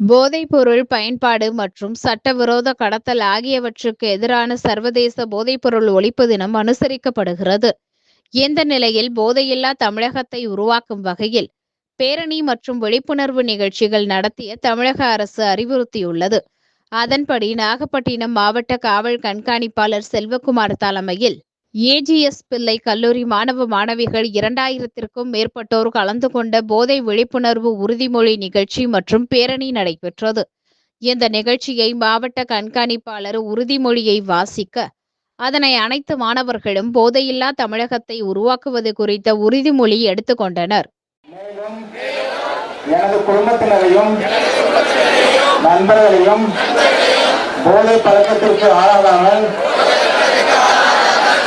போதைப்பொருள் பயன்பாடு மற்றும் சட்டவிரோத கடத்தல் ஆகியவற்றுக்கு எதிரான சர்வதேச போதைப்பொருள் ஒழிப்பு தினம் அனுசரிக்கப்படுகிறது. இந்த நிலையில் போதையில்லா தமிழகத்தை உருவாக்கும் வகையில் பேரணி மற்றும் விழிப்புணர்வு நிகழ்ச்சிகள் நடத்திய தமிழக அரசு அறிவுறுத்தியுள்ளது. அதன்படி நாகப்பட்டினம் மாவட்ட காவல் கண்காணிப்பாளர் செல்வகுமார் தலைமையில் ஏஜிஎஸ் பிள்ளை கல்லூரி மாணவ மாணவிகள் இரண்டாயிரத்திற்கும் மேற்பட்டோர் கலந்து கொண்ட போதை விழிப்புணர்வு உறுதிமொழி நிகழ்ச்சி மற்றும் பேரணி நடைபெற்றது. இந்த நிகழ்ச்சியை மாவட்ட கண்காணிப்பாளர் உறுதிமொழியை வாசிக்க அதனை அனைத்து மாணவர்களும் போதையில்லா தமிழகத்தை உருவாக்குவது குறித்த உறுதிமொழி எடுத்துக்கொண்டனர் எனது குடும்பத்தினரையும் நண்பர்களையும் போதை பழக்கத்திற்கு ஆளாகாமல்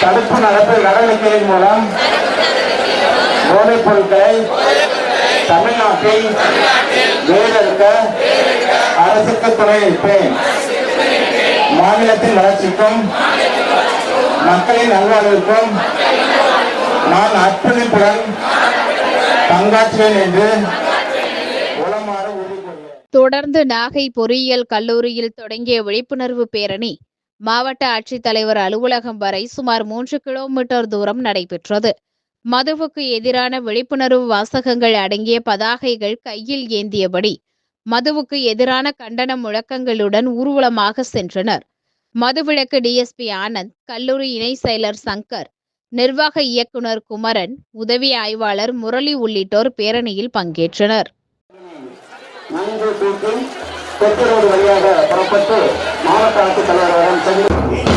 தடுப்பு நடப்பு நடவடிக்கையின் மூலம் போதைப் பொருட்களை தமிழ்நாட்டில் வேறெடுக்க அரசுக்கு துணையளிப்பேன் மாநிலத்தின் வளர்ச்சிக்கும் மக்களின் நல்வாழ்வுக்கும் நான் அர்ப்பணிப்புடன் பங்காற்றுவேன் என்று தொடர்ந்து நாகை பொறியியல் கல்லூரியில் தொடங்கிய விழிப்புணர்வு பேரணி மாவட்ட ஆட்சித்தலைவர் அலுவலகம் வரை சுமார் மூன்று கிலோமீட்டர் தூரம் நடைபெற்றது. மதுவுக்கு எதிரான விழிப்புணர்வு வாசகங்கள் அடங்கிய பதாகைகள் கையில் ஏந்தியபடி மதுவுக்கு எதிரான கண்டன முழக்கங்களுடன் ஊர்வலமாக சென்றனர். மதுவிலக்கு டிஎஸ்பி ஆனந்த் கல்லூரி இணை செயலர் சங்கர் நிர்வாக இயக்குனர் குமரன் உதவி ஆய்வாளர் முரளி உள்ளிட்டோர் பேரணியில் பங்கேற்றனர். நன்கு தெற்கு ரோடு வழியாக புறப்பட்டு மாவட்ட ஆட்சித்தலைவரிடம் சென்று